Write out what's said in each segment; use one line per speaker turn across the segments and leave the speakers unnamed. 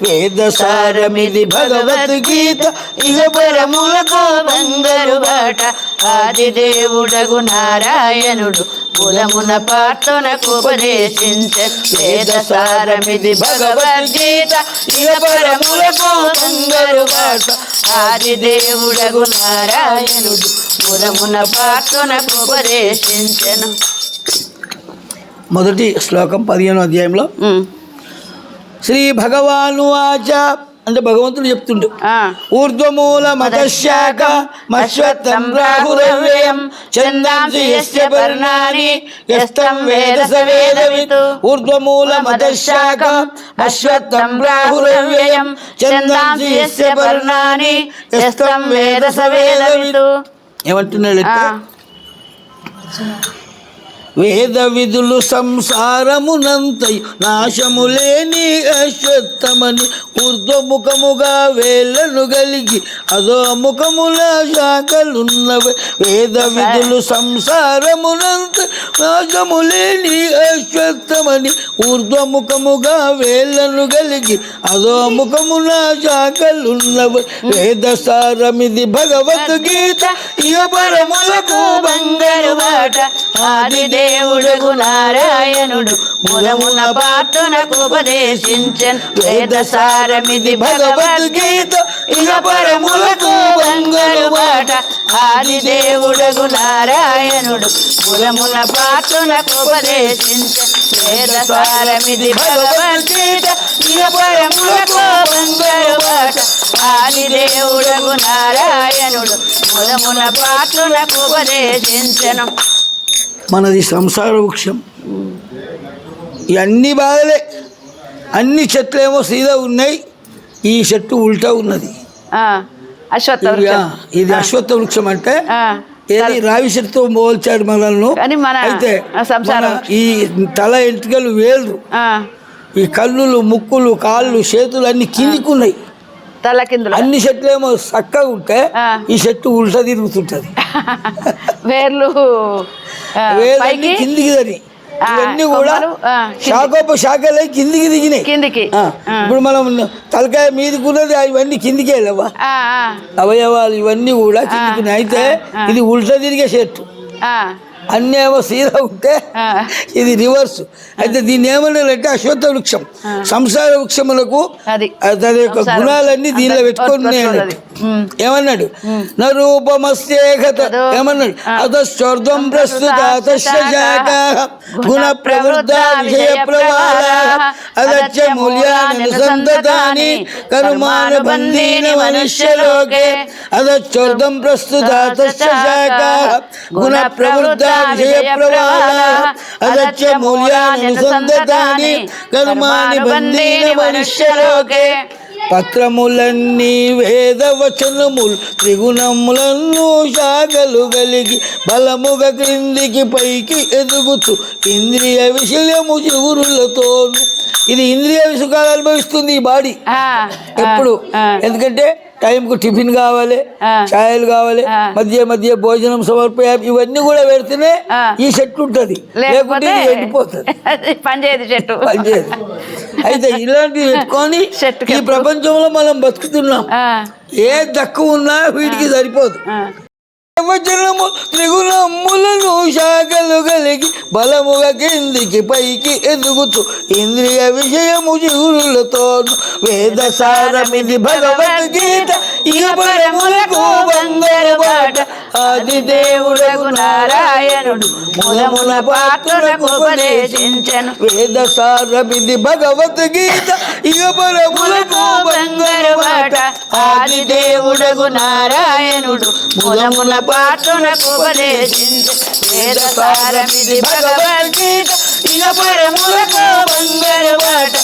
వేద సారమిది భగవద్గీత ఇక పరములకు
బంగారు బాట ఆదిదేవుడగు నారాయణుడు కులమున పాత్రనకు ఉపదేశించ వేద సారమిది భగవద్గీత ఇక పరములకు బంగారు బాట ఆదిదేవుడగు నారాయణుడు కులమున పాత్రనకు ఉపదేశించను
మొదటి శ్లోకం పదిహేను అధ్యాయంలో శ్రీ భగవాను ఆచ అంటే భగవంతుడు చెప్తుండు. ఊర్ధ్వమూల మతశాఖ మశ్వత్తం రాహురవ్యయం చందాంసి యస్య పర్ణాని యస్తం వేద స వేదవిత్. ఊర్ధ్వమూల మతశాఖ అశ్వత్థం రాహురవ్యయం చందాంసి యస్య పర్ణాని యస్తం వేద స వేదవిత్. ఏమంటున్నాడు వేద విధులు సంసారమునంతయు నాశము లేని అశ్వత్తమని ఊర్ధ్వముఖముగా వేలను కలిగి అదో ముఖముల శాఖలున్నవి. వేద విధులు సంసారమునంత నాశము లేని అశ్వత్తమని ఊర్ధ్వముఖముగా వేళ్ళను కలిగి అదో ముఖముల శాఖలున్నవి. వేద సారమిది భగవద్గీత ఇక పరములకు
బంగారు బాట ఆదిదేవుడుగు నారాయణుడు. మూలమున పాత్రనకు ఉపదేశించన్. వేద సారమిది భగవద్గీత ఇక పరములకు బంగారు బాట ఆది ఆదిదేవుడుగు నారాయణుడు. మూలమున పాత్రనకు ఉపదేశించన్. వేద సారమిది భగవద్గీత ఇక పరములకు బంగారు బాట ఆది ఆదిదేవుడుగు నారాయణుడు. మూలమున పాత్రనకు ఉపదేశించను.
మనది సంసార వృక్షం. ఈ అన్ని బాధలే అన్ని చెట్లేమో సీదా ఉన్నాయి. ఈ చెట్టు ఉల్టా ఉన్నది.
అశ్వత్థ
ఇది అశ్వత్థ వృక్షం అంటే ఏది రావి చెట్టుతో పోల్చాడు మనల్ని. అయితే ఈ తల ఎంటికలు వేలు ఈ కళ్ళులు ముక్కులు కాళ్ళు చేతులు అన్ని కిందికి ఉన్నాయి
తల కిందులు.
అన్ని చెట్లేమో చక్కగా ఉంటే. ఈ చెట్టు ఉల్టా తిరుగుతుంటది.
వేర్లు
వేలన్నీ కిందికి
ఆ,
ఇవన్నీ కూడా. శాఖోప శాఖలే కిందికి. దిగినాయి.
కిందికి.
ఇప్పుడు మనం తలకాయ మీదకున్నది ఇవన్నీ కిందికే
ఆ,
అవయవాలు ఇవన్నీ కూడా కిందికి. అయితే. ఇది ఉల్టా తిరిగే చెట్టు అన్నీ ఏమో సీదా ఉంటే ఇది రివర్స్ అయితే దీన్ని ఏమన్నారంటే అశ్వత్థ వృక్షం. సంసార వృక్షములకు దాని యొక్క గుణాలన్నీ దీనిలో పెట్టుకొని. ఏమన్నాడు? నా రూపమస్యేకత.
అదో.
ఏమన్నాడు? అతశ్చోర్ధం ప్రస్తుత గుణ ప్రవృద్ధ విషయ ప్రవాళ అదచ్చ మూల్యాని సంతతాని కర్మానుబంధీన మనుష్యలోకే. అదచ్చోర్ధం ప్రస్తుత గుణ ప్రవృద్ధ విషయ ప్రవాళ అదచ్చ మూల్యాని సంతతాని కర్మాని బంధీన మనుష్యలోకే పత్రములన్నీ వేదవచనములు త్రిగుణములను శాఖలు కలిగి బలముగా క్రిందికి పైకి ఎదుగుతూ ఇంద్రియ విషయము చిగురులతోను. ఇది ఇంద్రియ విసుఖాలు అనుభవిస్తుంది ఈ బాడీ. ఎప్పుడు? ఎందుకంటే టైంకు టిఫిన్ కావాలి. ఛాయలు కావాలి. మధ్య మధ్య భోజనం సమర్పయ ఇవన్నీ కూడా పెడితేనే. ఈ చెట్టు ఉంటుంది. లేకుంటే ఎండిపోతుంది.
పనిచేయదు చెట్టు
పనిచేయదు. అయితే ఇలాంటివి పెట్టుకొని ఈ ప్రపంచంలో మనం బతుకుతున్నాం. ఏ తక్కువ ఉన్నా వీటికి సరిపోదు. వచనము త్రిగుణములను శాఖలు కలిగి బలముగా కిందికి పైకి ఎదుగుతూ ఇంద్రియ విషయము చిగురులతో వేద సారమిది భగవద్గీత ఇక పరములకు బంగారు బాట. ఆది దేవుడకు నారాయణుడు మూలమున పాత్రలకు ఉపదేశించను. వేద సారమిది భగవద్గీత ఇక పరములకు బంగారు బాట. ఆది దేవుడకు నారాయణుడు
మూలమున పాత్రనకు ఉపదేశించు వేద సారమిది భగవద్గీత ఇక పరములకు బంగారు బాట.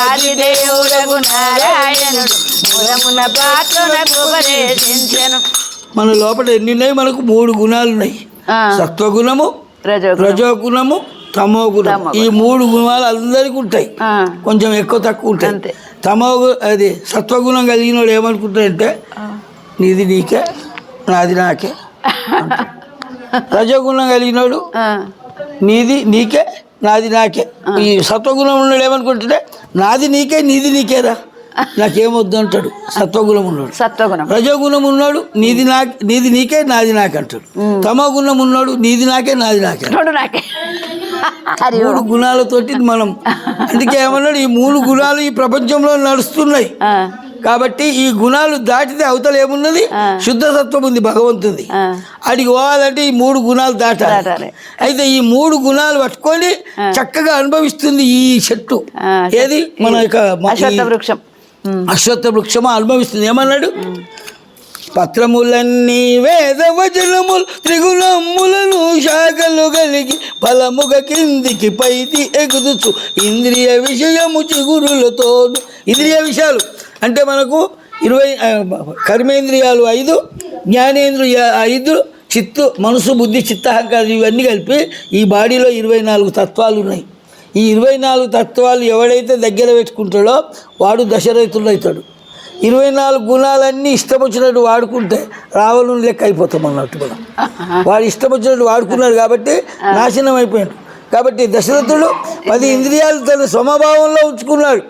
ఆది దేవుడగు నారాయణుడు మూలమున పాత్రనకు ఉపదేశించను
మన లోపల ఎన్ని ఉన్నాయి? మనకు మూడు గుణాలు ఉన్నాయి. సత్వగుణము
రజోగుణం.
రజోగుణము తమో గుణం ఈ మూడు గుణాలు అందరికీ ఉంటాయి. కొంచెం ఎక్కువ తక్కువ ఉంటాయి. తమో అది సత్వగుణం కలిగిన వాడు ఏమనుకుంటాడంటే నీది నీకే నాది నాకే. రజోగుణం కలిగినోడు నీది నీకే నాది నాకే. ఈ సత్వగుణం ఉన్నాడు ఏమనుకుంటుంటే నాది నీకే నీది నీకేరా. నాకేమొద్దు అంటాడు. సత్వగుణం ఉన్నాడు.
సత్వగుణం.
రజోగుణం ఉన్నాడు నీది నా నీది నీకే నాది నాకే అంటాడు. తమో గుణం ఉన్నాడు నీది నాకే నాది నాకే
నాకే.
మూడు గుణాలతోటి మనం. అందుకే ఏమన్నాడు? ఈ మూడు గుణాలు ఈ ప్రపంచంలో నడుస్తున్నాయి. కాబట్టి ఈ గుణాలు దాటితే అవతల ఏమున్నది? శుద్ధ సత్వం ఉంది భగవంతుది. అడిగి పోవాలంటే ఈ మూడు గుణాలు దాటాలి. అయితే ఈ మూడు గుణాలు పట్టుకొని చక్కగా అనుభవిస్తుంది ఈ చెట్టు. ఏది? మన యొక్క
వృక్షం. ఉమ్.
అశ్వత్థ వృక్షము? అనుభవిస్తుంది. ఏమన్నాడు? పత్రములన్నీ వేద వచనములు త్రిగుణములను శాఖలు కలిగి ఫలముగ కిందికి పైకి ఎగుదుచు. ఇంద్రియ విషయము చిగురులతో ఇంద్రియ విషయాలు. అంటే మనకు ఇరవై కర్మేంద్రియాలు ఐదు జ్ఞానేంద్రియ ఐదు చిత్తు మనసు బుద్ధి చిత్తహంకారం ఇవన్నీ కలిపి ఈ బాడీలో ఇరవై నాలుగు తత్వాలు ఉన్నాయి. ఈ ఇరవై నాలుగు తత్వాలు ఎవడైతే దగ్గర పెట్టుకుంటాడో వాడు దశరథుడు అవుతాడు. ఇరవై నాలుగు గుణాలన్నీ ఇష్టం వచ్చినట్టు వాడుకుంటే రావణుని లెక్క అయిపోతాం అన్నట్టు మనం. వాడు ఇష్టం వచ్చినట్టు వాడుకున్నాడు కాబట్టి నాశనం అయిపోయాడు. కాబట్టి దశరథుడు పది ఇంద్రియాలు తన సమభావంలో ఉంచుకున్నాడు.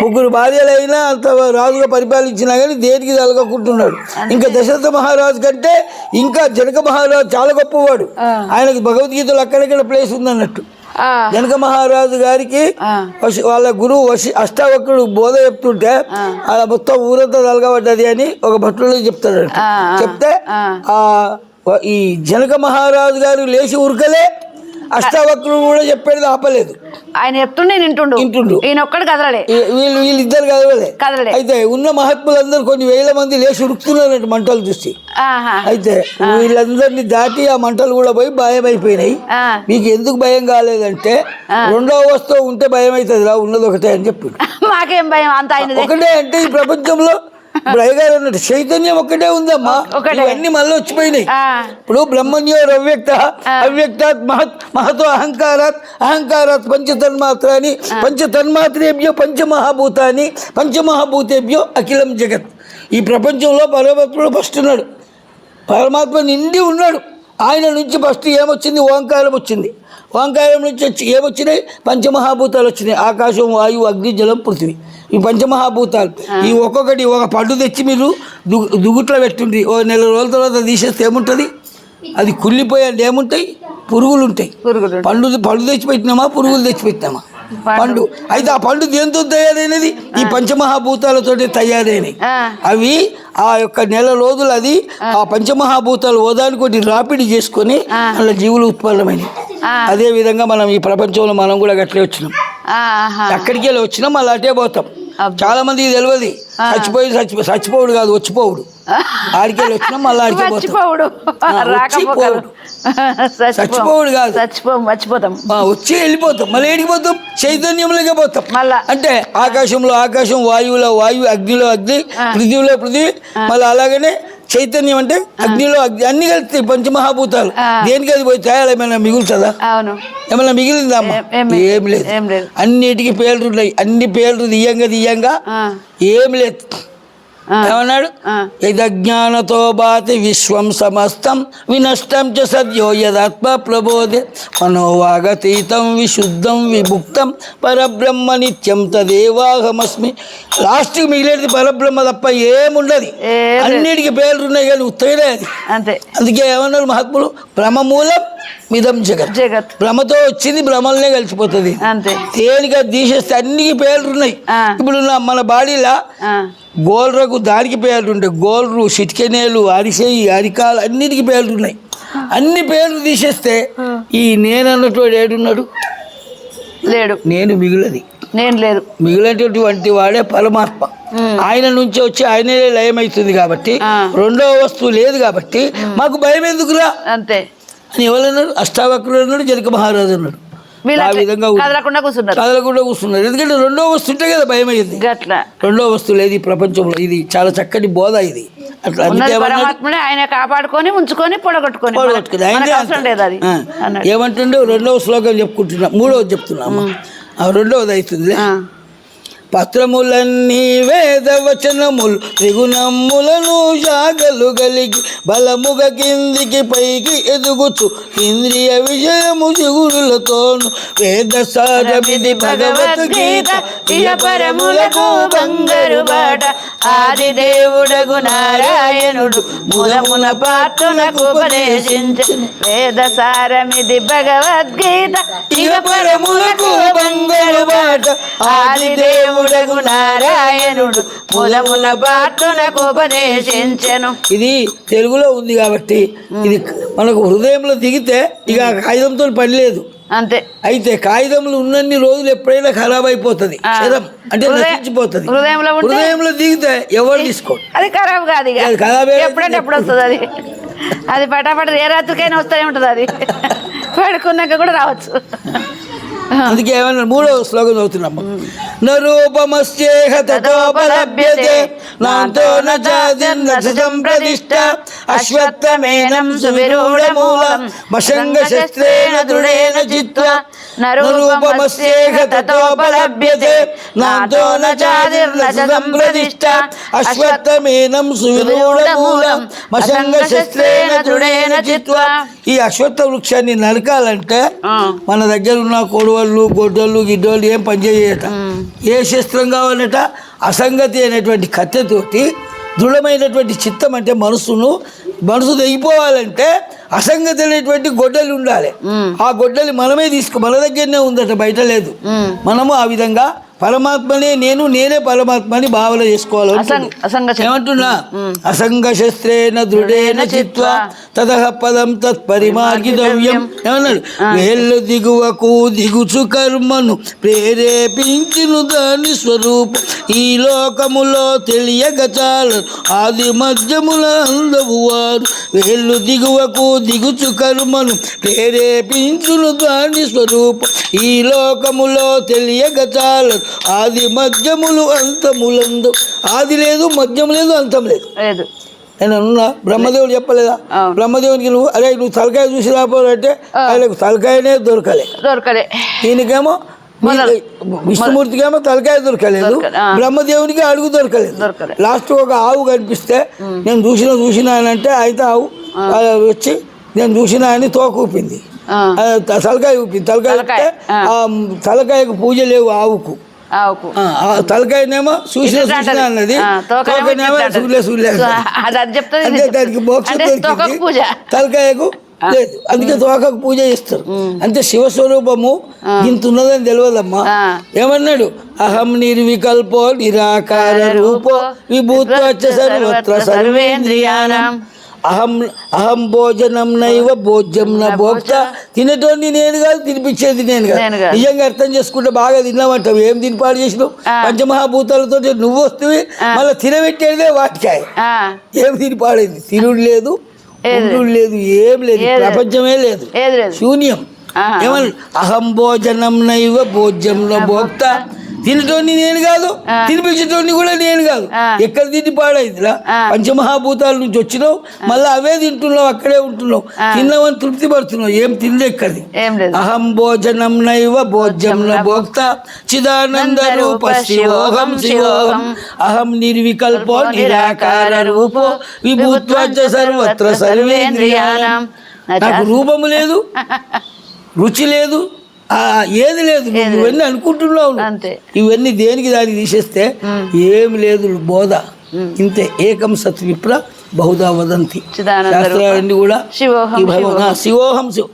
ముగ్గురు భార్యలైనా అంత రాజుగా పరిపాలించినా కానీ దేనికి తలగకుంటున్నాడు ఇంకా దశరథ మహారాజు కంటే ఇంకా జనక మహారాజు చాలా గొప్పవాడు. ఆయనకి భగవద్గీతలో అక్కడక్కడ ప్లేస్ ఉందన్నట్టు. జనక మహారాజు గారికి వాళ్ళ గురువు వశి అష్టావక్రుడు బోధ చెప్తుంటే అలా మొత్తం ఊరంతా తలగబడ్డది అని ఒక భట్టులో చెప్తాడు చెప్తే
ఆ.
ఈ జనక మహారాజు గారు లేచి ఉరకలే అష్టావక్రుడు కూడా చెప్పేది ఆపలేదు.
ఆయన చెప్తుండే వింటుండు.
వింటుండు.
ఈయన ఒక్కడు కదలడే.
వీళ్ళు వీళ్ళిద్దరు కదవలే
కదలడే.
అయితే ఉన్న మహాత్ములందరూ కొన్ని వేల మంది లేచి ఉరుకుతున్నారంట మంటలు చూసి. అయితే వీళ్ళందరినీ దాటి ఆ మంటలు కూడా పోయి భయం అయిపోయినాయి మీకు ఎందుకు భయం కాలేదంటే రెండవ వస్తువు ఉంటే భయం అవుతుంది రా ఉన్నది ఒకటే అని చెప్పిండు.
మాకేం భయం? అంత
ఒకటే అంటే ఈ ప్రపంచంలో ఇప్పుడు అయ్యగారు అన్నట్టు చైతన్యం ఒకటే ఉందమ్మా. ఇవన్నీ మళ్ళీ వచ్చిపోయినాయి. ఇప్పుడు బ్రహ్మణ్యో అవ్యక్త అవ్యక్తాత్ మహత్ మహతో అహంకారాత్ అహంకారాత్ పంచతన్మాత్రాని పంచతన్మాత్రేభ్యో పంచమహాభూతాన్ని పంచమహాభూతేభ్యో అఖిలం జగత్. ఈ ప్రపంచంలో పరమాత్ముడు ఫస్ట్ ఉన్నాడు. పరమాత్మ నిండి ఉన్నాడు. ఆయన నుంచి ఫస్ట్ ఏమొచ్చింది? ఓంకారం వచ్చింది. ఓంకారం నుంచి వచ్చి ఏమొచ్చినాయి? పంచమహాభూతాలు వచ్చినాయి. ఆకాశం వాయువు అగ్ని జలం పృథివీ. ఈ పంచమహాభూతాలు. ఈ ఒక్కొక్కటి ఒక పండు తెచ్చి మీరు దు దుగుట్లో పెట్టుండ్రి. ఓ నెల రోజుల తర్వాత తీసేస్తే ఏముంటుంది? అది కుళ్ళిపోయాడు ఏముంటాయి? పురుగులు ఉంటాయి
పురుగులు.
పండు పండు తెచ్చి పెట్టినామా? పురుగులు తెచ్చి పెట్టినామా? పండు. అయితే ఆ పండు దేంతో తయారైనది? ఈ పంచమహాభూతాలతోటి తయారైనవి అవి ఆ యొక్క నెల రోజులు అది ఆ. పంచమహాభూతాలు ఓదానికోటి రాపిడి చేసుకొని అలా జీవులు ఉత్పన్నమైనవి. అదే విధంగా మనం ఈ ప్రపంచంలో మనం కూడా గట్లే వచ్చినాం.
ఆహా.
అక్కడికి వెళ్ళి వచ్చినాం మళ్ళీ అటే పోతాం. చాలా మందికి తెలియదు చచ్చిపోయి చచ్చిపో చచ్చిపోవుడు కాదు వచ్చిపోవుడు. ఆడికి వెళ్ళి వచ్చినాం మళ్ళీ
చచ్చిపోవుడు చచ్చిపో.
చచ్చిపోవుడు కాదు.
చచ్చిపో మర్చిపోతాం
వచ్చి వెళ్ళిపోతాం. మళ్ళీ ఏడికి పోతాం? చైతన్యంలోకే పోతాం.
మళ్ళా.
అంటే ఆకాశంలో ఆకాశం వాయువులో వాయువు అగ్నిలో అగ్ని పృథివిలో పృథివి మళ్ళీ అలాగనే చైతన్యం అంటే అగ్నిలో అగ్ని అన్ని కలుస్తాయి పంచమహాభూతాలు. దేనికి అది పోయి తయారు? ఏమైనా మిగులుతుందా?
అవును.
ఏమైనా మిగిలిందా అమ్మ?
ఏం-
లేదు. అన్నిటికీ పేర్లు ఉన్నాయి. అన్ని పేర్లు దియ్యంగా దియ్యంగా ఏం లేదు. ఏమన్నాడు. యజ్ఞానతో బాతి విశ్వం సమస్తం వినష్టం చ సద్యో యదాత్మ ప్రబోధే. మనోవాగతీతం విశుద్ధం విముక్తం పరబ్రహ్మ నిత్యం తదేవాహమస్మి. లాస్ట్కి మిగిలేది పరబ్రహ్మ తప్ప ఏముండదు. అన్నిటికీ పేర్లు ఉన్నాయి కానీ ఉత్తరే అది.
అంతే.
అందుకే ఏమన్నారు మహాత్ములు? భ్రమమూలం మిదం జగత్.
జగత్.
భ్రమతో వచ్చింది భ్రమలనే కలిసిపోతుంది.
అంతే.
అది తీసేస్తే అన్నికి పేర్లు ఉన్నాయి
ఆ.
ఇప్పుడు మన బాడీలో గోల్రకు దానికి పేర్లు ఉంటాయి గోల్రు చిటికెనేలు అరిసెయి అరికాలు అన్నిటికీ పేర్లు ఉన్నాయి అన్ని పేర్లు తీసేస్తే ఈ నేను అన్నటువంటి ఏడున్నాడు?
లేడు.
నేను మిగులది.
నేను లేదు.
మిగిలినటువంటి వాడే పరమాత్మ. ఆయన నుంచి వచ్చి ఆయనే లయమవుతుంది కాబట్టి. రెండవ వస్తువు లేదు కాబట్టి మాకు భయం ఎందుకురా
అంతే.
అని ఎవరన్నాడు అష్టావక్రుడు అన్నాడు జనక మహారాజు అన్నాడు ఆ విధంగా.
కదలకుండా కూర్చున్నారు.
కదలకుండా కూర్చున్నారు. ఎందుకంటే రెండో వస్తువు ఉంటే కదా భయం అయ్యింది రెండో వస్తువు లేదు ఈ ప్రపంచంలో. ఇది చాలా చక్కటి బోధ ఇది. అట్లా
ఆయన కాపాడుకొని ఉంచుకొని పొడగొట్టుకొని.
పోగొట్టుకుంది.
మనకు-
ఆయనదే
మనకు అవసరం లేదు అది
ఆ.
అన్నాడు
ఏమంటుండే రెండవ శ్లోకం చెప్పుకుంటున్నా మూడవది చెప్తున్నా రెండవది అవుతుంది. పత్రములన్నీ వేద వచనములు త్రిగుణములను జాగలు కలిగి బలముగ కిందికి పైకి ఎదుగుచు ఇంద్రియ విషయము చిగురులతోను వేద సారమిది భగవద్గీత గీత పరములకు బంగారు బాట.
ఆది దేవుడగు నారాయణుడు మూలమున పాత్రులకు ఉపదేశించ. వేద సారమిది భగవద్గీత
ఇహ పరములకు బంగారు బాట
ఆది దేవుడగు నారాయణుడు. మూలమున పాత్రునకు ఉపదేశించెను
ఇది తెలుగులో ఉంది కాబట్టి ఇది మనకు హృదయంలో దిగితే ఇక కాగితంతో పని లేదు.
అంతే.
అయితే కాగితంలో ఉన్నన్ని రోజులు ఎప్పుడైనా ఖరాబ్ అయిపోతుంది. అంటే
హృదయ-
నశించిపోతుంది.
హృదయంలో
దిగితే ఎవరు తీసుకో
అది ఖరాబ్ కాదు ఇక.
అది ఖరాబ్
ఎప్పుడంటే ఎప్పుడు వస్తుంది అది. అది పటాపట ఏ రాత్రికైనా వస్తూనే ఉంటుంది అది. పడుకున్నాక కూడా రావచ్చు.
అందుకే ఏమన్నా మూడో శ్లోకం చదువుతున్నాం నరూపమస్యేహ తతోపలభ్యతే నాంతో నాదిర్న సంప్రదిష్ట అశ్వత్థమేనం సువిరూఢమూలం మశంగ శస్త్రేణ దృఢేన చిత్వ నరూపమస్యేహ తతోపలభ్యతే నాంతో నాదిర్న సంప్రదిష్ట అశ్వత్థమేనం సువిరూఢమూలం మశంగ శస్త్రేణ దృఢేన చిత్వ ఈ అశ్వత్థ వృక్షాన్ని నరకాలంటే. మన దగ్గర ఉన్న కొడవళ్ళు గొడ్డళ్ళు గిడ్డోళ్ళు ఏం పనిచేయట ఏ శస్త్రం కావాలట? అసంగతి అనేటువంటి కత్తెతోటి దృఢమైనటువంటి చిత్తం అంటే మనసును మనసు తెగిపోవాలంటే అసంగతి అనేటువంటి గొడ్డలి ఉండాలి. ఆ గొడ్డలి మనమే తీసుకో మన దగ్గరనే ఉందట బయట లేదు. మనము ఆ విధంగా పరమాత్మనే నేను నేనే పరమాత్మని భావన చేసుకోవాలి. ఏమంటున్నా? అసంగ శస్త్రేణ దృఢేన చిత్వ తదహ పదం తత్పరిమార్గితవ్యం ఏమన్నాడు? వేళ్ళు దిగువకు దిగుచు కర్మను ప్రేరేపించును దాని స్వరూపం. ఈ లోకములో తెలియక చాలు ఆది మధ్యముల అందవు వారు వేళ్ళు దిగువకు దిగుచు కర్మను ప్రేరేపించును దాని స్వరూపం. ఈ లోకములో తెలియక చాలు ఆది మధ్యములు అంతములందు. ఆది లేదు మధ్యం లేదు అంతం లేదు.
లేదు.
నేను అన్నా బ్రహ్మదేవుడు చెప్పలేదా. బ్రహ్మదేవునికి నువ్వు అరే నువ్వు తలకాయ చూసి రాపోరంటే ఆయనకు తలకాయనే దొరకలే.
దొరకలే.
ఈయనకేమో
మొదలు.
విష్ణుమూర్తికేమో తలకాయ దొరకలేదు. బ్రహ్మదేవునికి అడుగు దొరకలేదు.
దొరకలే.
లాస్ట్ ఒక ఆవు కనిపిస్తే నేను చూసిన చూసిన అని అంటే అయితే ఆవు. వచ్చి నేను చూసిన అని తోక ఊపింది. తలకాయ ఊపింది. తలకాయ తలకాయకు పూజ లేవు ఆవుకు. తలకాయనేమో చూసిన. అన్నది.
తోకనేమో.
చూడలే అంటే దానికి మోక్షం తలకాయకు లేదు అందుకే తోకకు పూజ చేస్తారు. అంటే శివస్వరూపము ఇంత ఉన్నదని తెలియదమ్మా. ఏమన్నాడు? అహం నిర్వికల్పో నిరాకార రూపో విభూత్వచ్చ సర్వత్ర సర్వేంద్రియానం. అహం అహం భోజనం నైవ భోజ్యం న భోక్త. తినేటోని నేను కాదు తినిపించేది నేను కాదు. నిజంగా అర్థం చేసుకుంటే బాగా తిన్నామంటావు. ఏం తిని పాడు చేసినావు. పంచమహాభూతాలతో నువ్వు వస్తువి మళ్ళీ తినబెట్టేదే వాటికాయ. ఏం తిని పాడైంది? తినుడు లేదు లేదు ఏం లేదు? ప్రపంచమే లేదు. శూన్యం. ఏమన్నా? అహం భోజనం నైవ భోజ్యం భోక్త. తినటోని నేను కాదు. తినిపించటోని కూడా నేను కాదు. ఎక్కడ తిని పాడైందిరా. పంచమహాభూతాల నుంచి వచ్చినావు మళ్ళీ అవే తింటున్నావు అక్కడే ఉంటున్నావు. తిన్నావని తృప్తి పడుతున్నావు ఏం తినలే ఎక్కడి అహం భోజనం నైవ భోజ్యం భోక్త చిదానంద రూప శివోహం శివోహం అహం నిర్వికల్పో నిరాకార రూపో విభూత్వాచ సర్వత్ర సర్వేంద్రియానం నాకు రూపము లేదు రుచి లేదు ఏది లేదు. నువ్వు ఇవన్నీ అనుకుంటున్నావు. ఇవన్నీ దేనికి దానికి తీసేస్తే ఏమి లేదు బోధ. ఇంతే. ఏకం సత్ విప్ర బహుదా వదంతి. శాస్త్రాలన్నీ కూడా
శివోహం
శివోహం శివ